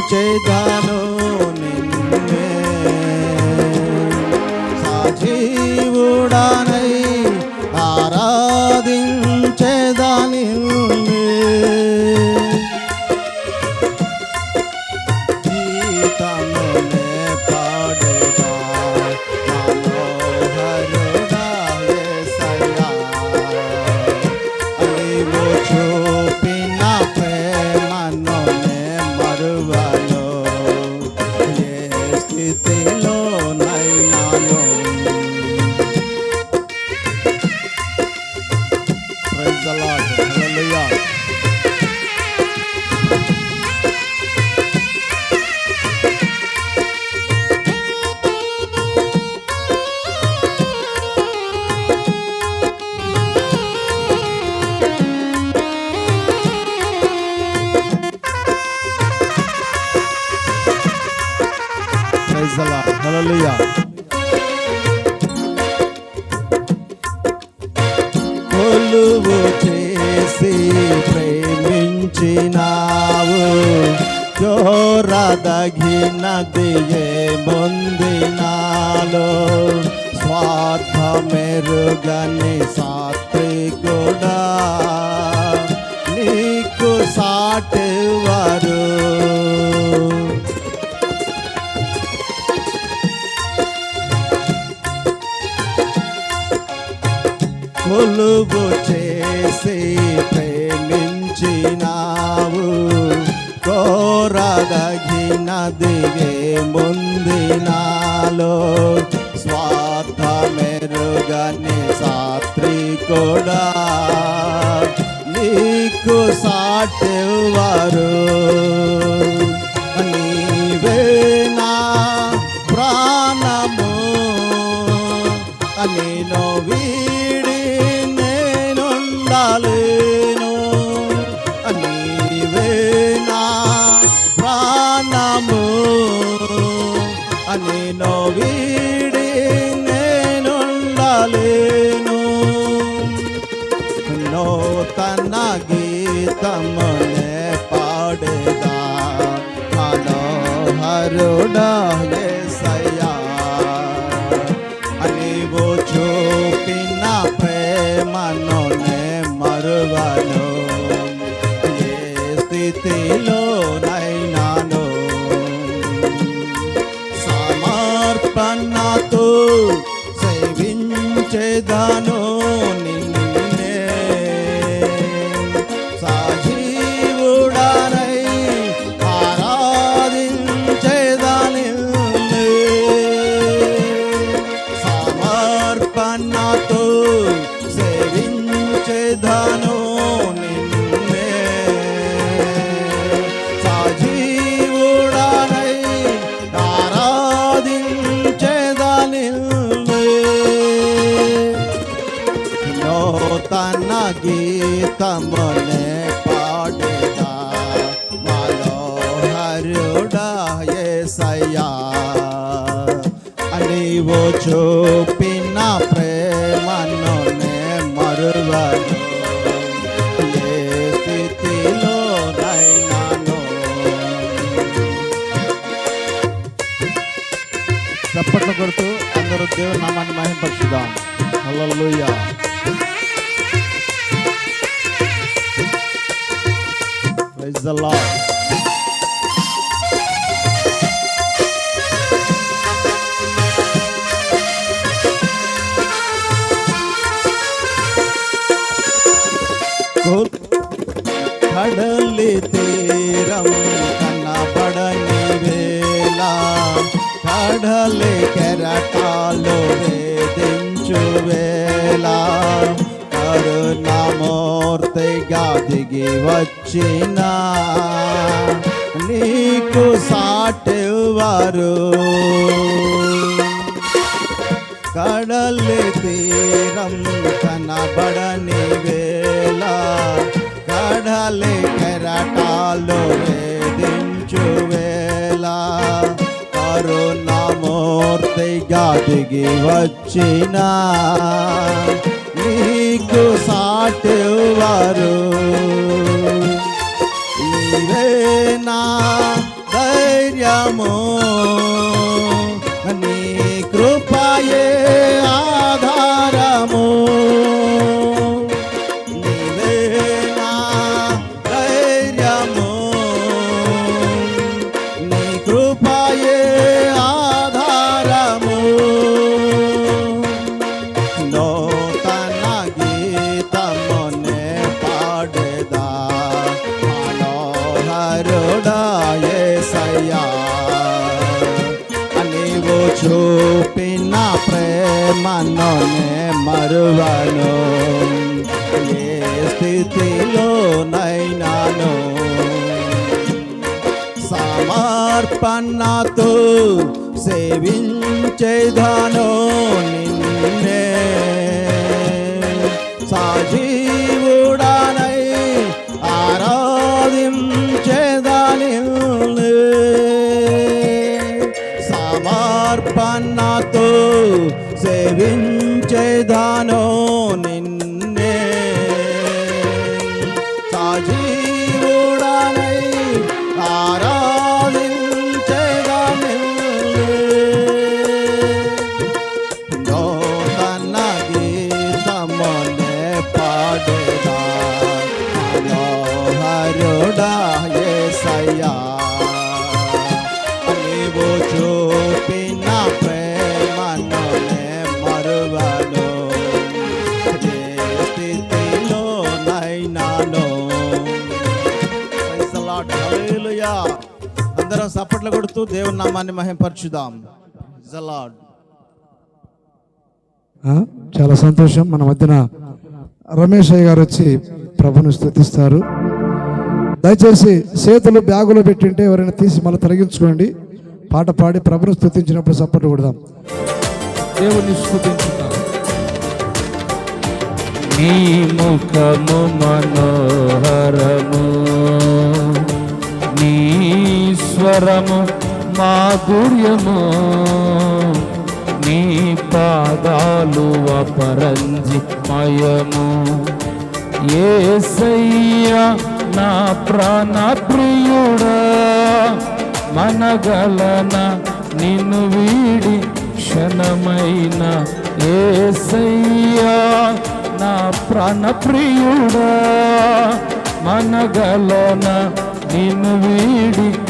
సేవించేదాను నిన్నే. సజీవుడానై Hallelujah. కొలువు చేసి ప్రేమించినావు జోరదగినది ఏ ముందినాలో స్వార్థ మెరుగని సాత్రి కొలువు చేసి ప్రేమించినావు. కోరదగిన దిగే ముందినాలో స్వార్థ మెరుగని సాత్రి కూడా నీకు సాటి వారు నీవేనా ప్రాణము. అని వీడి నేనుండాలేను నీవే నా ప్రాణము? నేను వీడి నేనుండాలేను. నూతన గీతమునే పాడేదా? మనోహరుడా చేదాను. నూతన గీతమునే పాడేదా? మనోహరుడా యేసయ్యా నీవు చూపిన ప్రేమను నే మరువను. ఏ స్థితిలో నైనాను చప్పట్లు కొడుతూ అందరూ దేవుని నామాన్ని మహింపరుచుదాం. హల్లెలూయా. ప్రైజ్ ద లార్డ్ కడలి తీరం కనబడని వేళ కడలి కెరటాలు వేధించు వేళ కరుణమూర్తిగా దిగి వచ్చిన. నీకు సాటెవారు. కడలి తీరం కనబడని వేళ కడలి కెరటాలు వేధించు వేళ. కరుణమూర్తిగా దిగి వచ్చిన. నీకు సాటెవారు. ఇవే నా ధైర్యమో. స్థితిలో నైనాను. సమర్పణతో సేవించేదాను నిన్నే. అందరం సప్పట్లు కొడుతూ దేవుని నామాన్ని మహింపరచుదాం. చాలా సంతోషం. మన మధ్యన రమేష్ అయ్య గారు వచ్చి ప్రభుని స్థుతిస్తారు. దయచేసి చేతులు బ్యాగులో పెట్టింటే ఎవరైనా తీసి మళ్ళీ తొలగించుకోండి. పాట పాడి ప్రభుని స్థుతించినప్పుడు సప్పట్లు కొడదాం. దేవుని స్థుతించుతాం. నీ ముఖము మనోహరము. స్వరము మాధుర్యము నీ పాదాలు అపరంజి మయము. ఏసయ్యా నా ప్రాణ ప్రియుడా. మనగలన నిన్ను వీడి క్షణమైన ఏసయ్యా నా ప్రాణ ప్రియుడా. మనగలన నిన్ను వీడి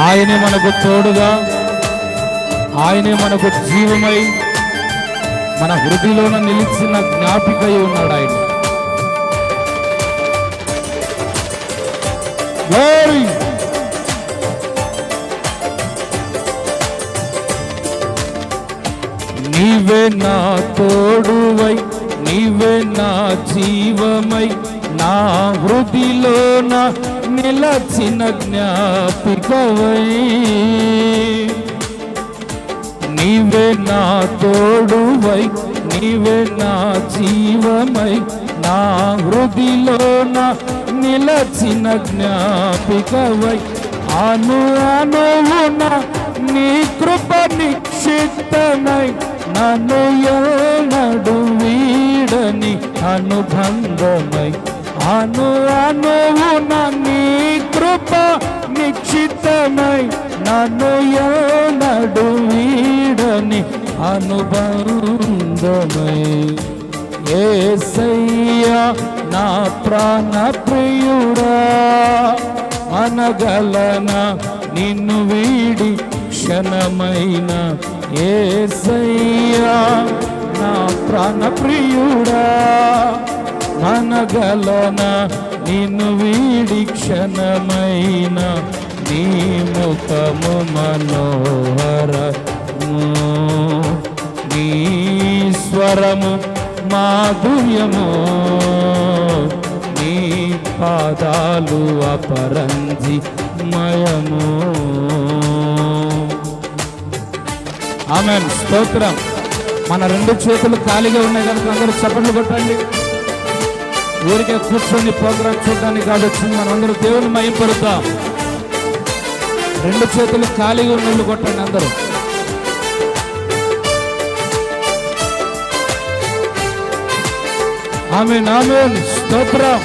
ఆయనే మనకు తోడుగా ఆయనే మనకు జీవమై మన హృదయలోన నిలిచిన జ్ఞాపికై ఉన్నాడు ఆయన Glory! నీవే నా తోడువై నీవే నా జీవమై నా హృదిలోన నిలచిన జ్ఞాపికవై. నీవే నా తోడువై నీవే నా జీవమై. నా హృదిలోన నిలచిన జ్ఞాపికవై. అను అనువున నీ కృప నిక్షిప్తమై నన్ను ఎన్నడు వీడని అనుబంధమై. అను అనువు నీ కృప నిక్షితమై నన్ను ఎన్నడు వీడని అనుబంధమై. ఏసయ్యా నా ప్రాణ ప్రియుడా అనగలన నిన్ను వీడి క్షణమైన ఏసయ్యా నా ప్రాణ ప్రియుడా. అనగలన నిన్ను వీడి క్షణమైన నీ ముఖము మనోహరము. నీ స్వరము మాధుర్యము నీ పాదాలు అపరంజి మయము ఆమె స్తోత్రం. మన రెండు చేతులు ఖాళీగా ఉన్నాయి కనుక అందరూ చప్పట్లు కొట్టండి. ఊరికే కూర్చొని ప్రోగ్రాం చూడడానికి కాదు వచ్చింది మనం అందరూ దేవుని మయంపరుద్దాం రెండు చేతులు ఖాళీగా ఉన్నట్లు కొట్టండి అందరూ. ఆమె ఆమెన్. స్తోత్రం.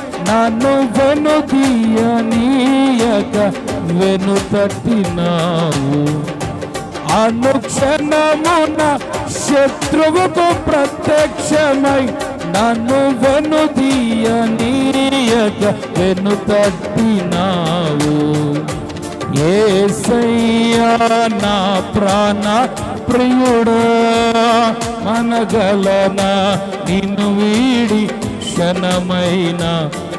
నన్ను వెనుదీయనీయక వెను తట్టినావు. అనుక్షణమున శత్రువుకు ప్రత్యక్షమై నన్ను వెనుదీయనీయక వెను తట్టినావు. ఏసయ్యా నా ప్రాణ ప్రియుడా మనగలనా నిన్ను వీడి క్షణమైన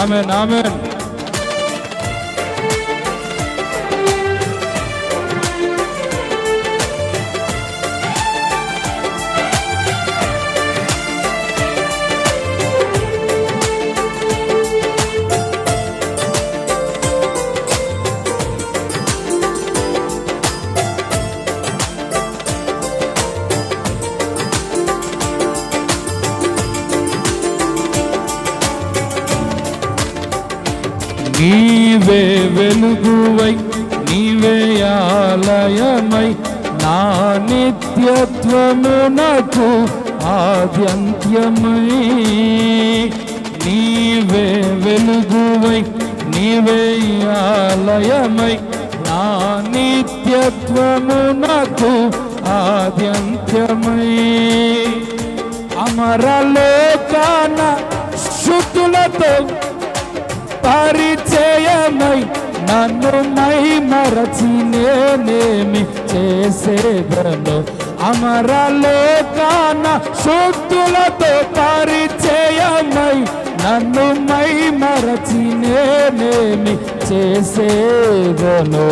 आमेन आमेन వెలుగువై నీవే ఆలయమై నా నిత్యత్వము నిత్యత్వమునకు ఆద్యంత్యమై. నీవే వెలుగువై నీవే ఆలయమై నా నిత్యత్వము నిత్యత్వమునకు ఆద్యంత్యమై. అమరలోకాన శుద్ధులతో పరిచయమై నన్ను నై మరచి నేనేమి చేసేదను. అమరలోకాన శుద్ధులతో పరిచయమై నన్ను మై మరచి నేనేమి చేసేదను.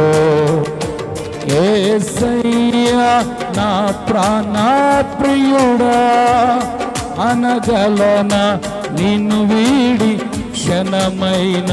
ఏసయ్యా నా ప్రాణ ప్రియుడా అనగలన? నిన్ను వీడి క్షణమైన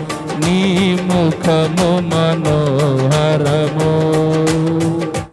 నీ ముఖము మనోహరము.